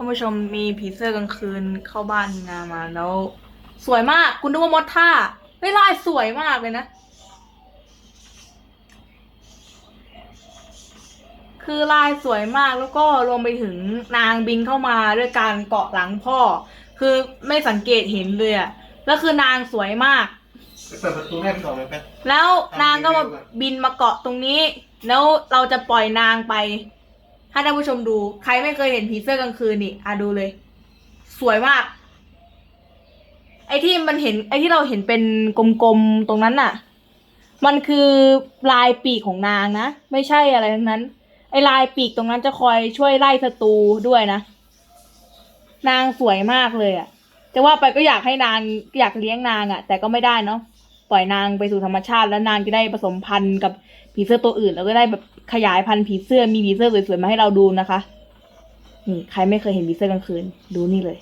ท่านผู้ชมมีผีเสื้อกลางคืนเข้าบ้านนามาแล้ว สวยมาก คุณนึกว่ามดท่าเฮ้ยลายสวยมากเลยนะ คือลายสวยมากแล้วก็รวมไปถึงนางบินเข้ามาด้วยการเกาะหลังพ่อ คือไม่สังเกตเห็นเลยอะแล้วคือนางสวยมากไปเปิดประตูแม่พี่ต่อเลยแป๊บแล้วนางก็มาบินมาเกาะตรงนี้ แล้วเราจะปล่อยนางไป ให้ท่านผู้ชมดู ใครไม่เคยเห็นผีเสื้อกลางคืนนี่อะดูเลย สวยมาก ไอ้ที่มันเห็น ไอ้ที่เราเห็นเป็นกลมๆตรงนั้นน่ะ มันคือลายปีกของนางนะ ไม่ใช่อะไรทั้งนั้น ไอ้ลายปีกตรงนั้นจะคอยช่วยไล่ศัตรูด้วยนะ นางสวยมากเลยอะ่ะ จะว่าไปก็อยากให้นางอยากเลี้ยงนางอะ่ะ แต่ก็ไม่ได้เนาะ ปล่อยนางไปสู่ธรรมชาติ แล้วนางจะได้ผสมพันธุ์กับผีเสื้อตัวอื่น แล้วก็ได้แบบขยายพันธุ์ผีเสื้อมีผีเสื้อสวยๆมาให้เราดูนะคะนี่ใครไม่เคยเห็นผีเสื้อกลางคืนดูนี่เลย